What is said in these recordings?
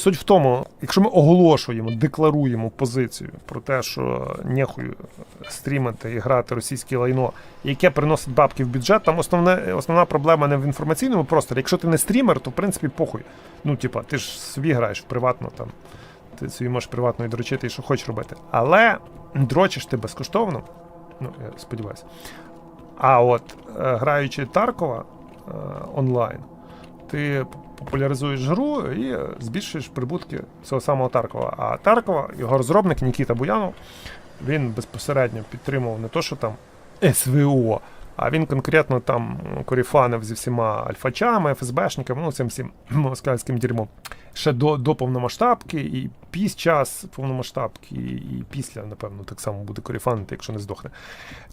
Суть в тому, якщо ми оголошуємо, декларуємо позицію про те, що нехуй стрімити і грати російське лайно, яке приносить бабки в бюджет, там основне, основна проблема не в інформаційному просторі. Якщо ти не стрімер, то в принципі похуй. Ну, типа, ти ж собі граєш в приватно там. Ти собі можеш приватно і дрочити, і що хочеш робити. Але дрочиш ти безкоштовно. Ну, я сподіваюся. А от е, граючи Таркова е, онлайн, ти популяризуєш гру і збільшуєш прибутки цього самого Таркова. А Таркова, його розробник Нікіта Буянов, він безпосередньо підтримував не то, що там СВО, а він конкретно там коріфанив зі всіма альфачами, ФСБшниками, ну цим всім москальським дерьмом. Ще до, до повномасштабки, і під час повномасштабки, і після, напевно, так само буде коріфанити, якщо не здохне.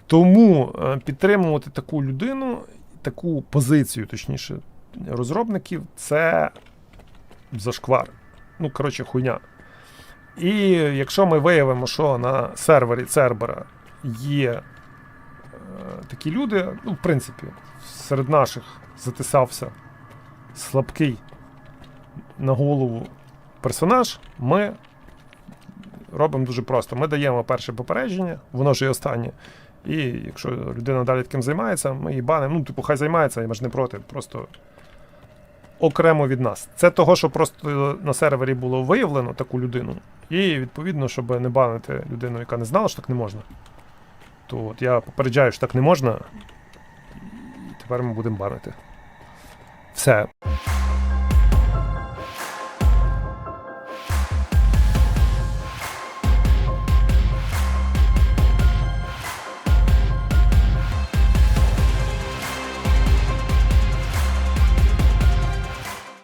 Тому е, підтримувати таку людину, таку позицію, точніше, розробників, це зашквар. Ну, коротше, хуйня. І якщо ми виявимо, що на сервері Цербера є е, такі люди, ну, в принципі, серед наших затисався слабкий на голову персонаж, ми робимо дуже просто. Ми даємо перше попередження, воно ж і останнє. І якщо людина далі таким займається, ми її банимо. Ну, типу, хай займається, я ж не проти. Просто окремо від нас. Це того, що просто на сервері було виявлено таку людину. І відповідно, щоб не банити людину, яка не знала, що так не можна. То от я попереджаю, що так не можна. І тепер ми будемо банити. Все.